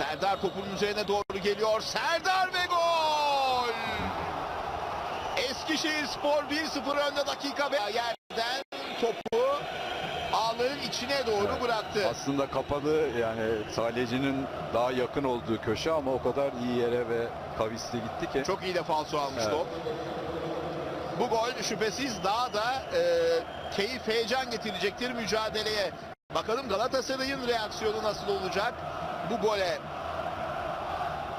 Serdar topun üzerine doğru geliyor. Serdar ve gol! Eskişehir Spor 1-0 önde dakika ve yerden topu ağların içine doğru bıraktı. Aslında kapalı yani Salecinin daha yakın olduğu köşe ama o kadar iyi yere ve kavisli gitti ki. Çok iyi de falso almış Evet. top. Bu gol şüphesiz daha da e, keyif, heyecan getirecektir mücadeleye. Bakalım Galatasaray'ın reaksiyonu nasıl olacak bu gole.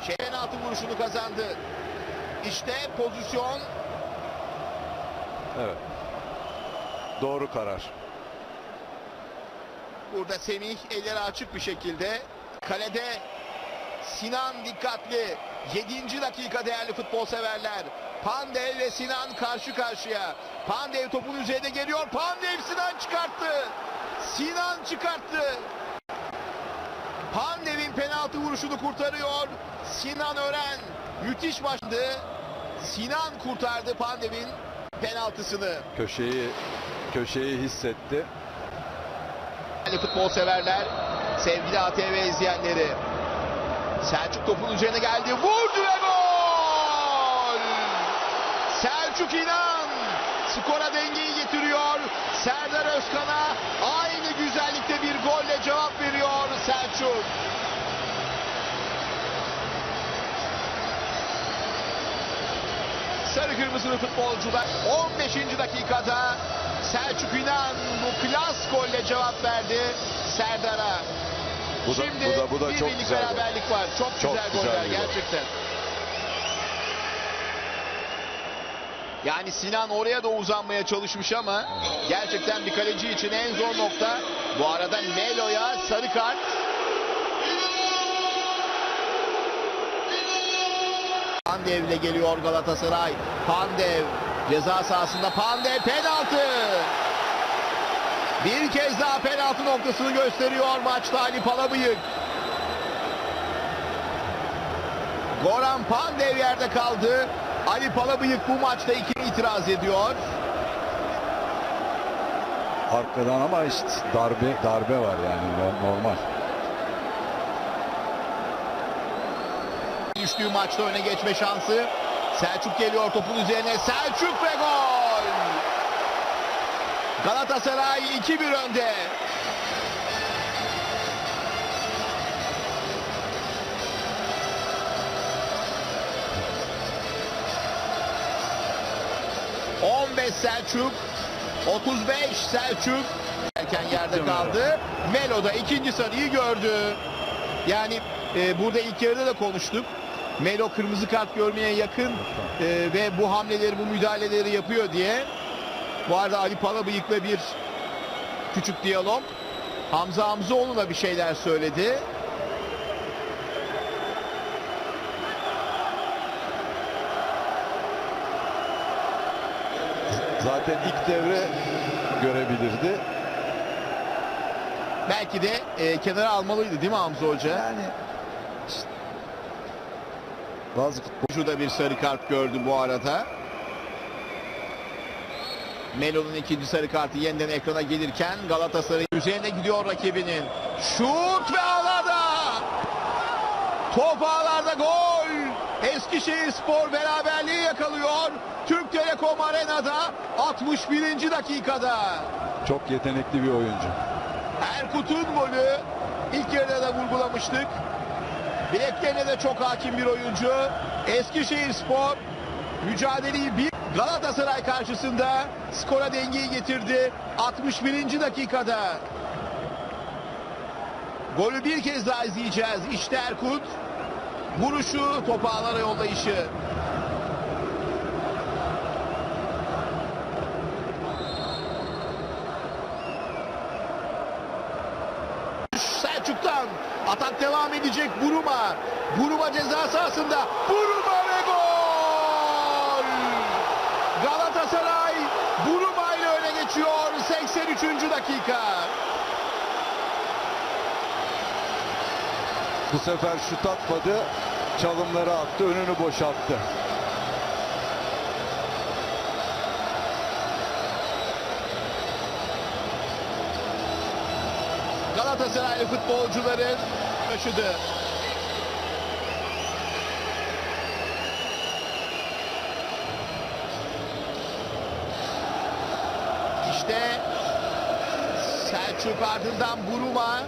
Şey penaltı vuruşunu kazandı. İşte pozisyon Evet. Doğru karar. Burada Semih elleri açık bir şekilde. Kalede Sinan dikkatli. 7. dakika değerli futbol severler. Pandev ve Sinan karşı karşıya. Pandev topun üzerine geliyor. Pandev Sinan çıkarttı. Sinan çıkarttı. Pandev'in penaltı vuruşunu kurtarıyor. Sinan Ören müthiş başladı. Sinan kurtardı Pandev'in penaltısını. Köşeyi köşeyi hissetti. Futbol severler, sevgili ATV izleyenleri. Selçuk topun üzerine geldi, vurdu ve gol! Selçuk İnan skora dengeyi getiriyor. Serdar Özkan'a aynı güzellikte bir golle cevap veriyor Selçuk. Sarı kırmızılı futbolcular 15. dakikada Selçuk İnan bu klas golle cevap verdi Serdar'a. Bu da, Şimdi bu da, bu da bir çok güzel. gol. beraberlik var. Çok, Çok güzel, güzel goller gerçekten. Yani Sinan oraya da uzanmaya çalışmış ama gerçekten bir kaleci için en zor nokta. Bu arada Melo'ya sarı kart. Pandev'le geliyor Galatasaray. Pandev ceza sahasında Pandev penaltı. Bir kez daha penaltı noktasını gösteriyor maçta Ali Palabıyık. Goran Pandev yerde kaldı. Ali Palabıyık bu maçta iki itiraz ediyor. Arkadan ama işte darbe darbe var yani no- normal. Düştüğü maçta öne geçme şansı. Selçuk geliyor topun üzerine. Selçuk ve gol. Galatasaray 2-1 önde. ...15 Selçuk... ...35 Selçuk... ...erken yerde kaldı... ...Melo da ikinci sarıyı gördü... Yani e, burada ilk yarıda da konuştuk. Melo kırmızı kart görmeye yakın e, ve bu hamleleri, bu müdahaleleri yapıyor diye. Bu arada Ali Palabıyık'la bir küçük diyalog. Hamza Hamzoğlu da bir şeyler söyledi. Zaten ilk devre görebilirdi. Belki de e, kenara almalıydı değil mi Hamza Hoca? Yani bazı futbol Şurada bir sarı kart gördü bu arada. Melo'nun ikinci sarı kartı yeniden ekrana gelirken Galatasaray üzerine gidiyor rakibinin. Şut ve ağlarda. Top ağlarda gol. Eskişehir Spor beraberliği yakalıyor. Türk Telekom Arena'da 61. dakikada. çok yetenekli bir oyuncu. Erkut'un golü ilk yarıda da vurgulamıştık. Bileklerine de çok hakim bir oyuncu. Eskişehir Spor mücadeleyi bir Galatasaray karşısında skora dengeyi getirdi. 61. dakikada. Golü bir kez daha izleyeceğiz. İşte Erkut. Vuruşu, topu ağlara yollayışı. Selçuk'tan atak devam edecek Buruma. Buruma ceza sahasında. Buruma ve gol! Galatasaray Buruma ile öne geçiyor 83. dakika. Bu sefer şut atmadı. Çalımları attı, önünü boşalttı. Galatasaraylı futbolcuların taşıdı. İşte Selçuk ardından Buruma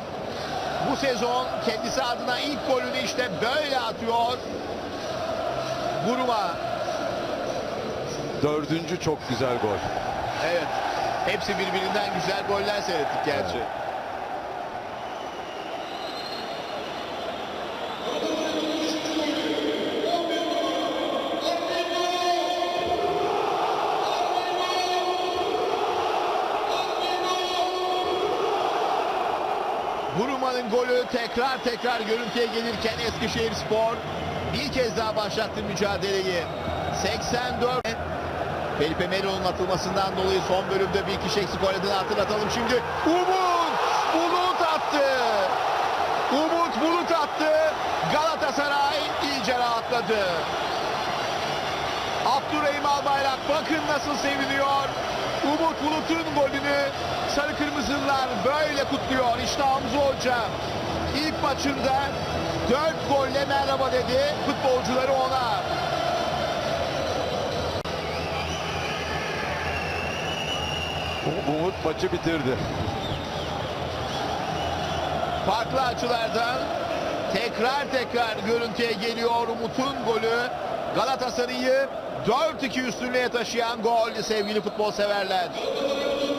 bu sezon kendisi adına ilk golünü işte böyle atıyor. Buruma. Dördüncü çok güzel gol. Evet. Hepsi birbirinden güzel goller seyrettik gerçi. Evet. Buruma'nın golü tekrar tekrar görüntüye gelirken Eskişehir Spor bir kez daha başlattı mücadeleyi. 84 Felipe Melo'nun atılmasından dolayı son bölümde bir kişi eksik oynadığını hatırlatalım. Şimdi Umut Bulut attı. Umut Bulut attı. Galatasaray iyice rahatladı. Abdurrahim Albayrak bakın nasıl seviniyor. Umut Bulut'un golünü Sarı Kırmızılar böyle kutluyor. İşte Hamza Hoca ilk maçında 4 golle merhaba dedi futbolcuları ona. Umut maçı bitirdi. Farklı açılardan tekrar tekrar görüntüye geliyor Umut'un golü. Galatasaray'ı 4-2 üstünlüğe taşıyan gol sevgili futbol severler.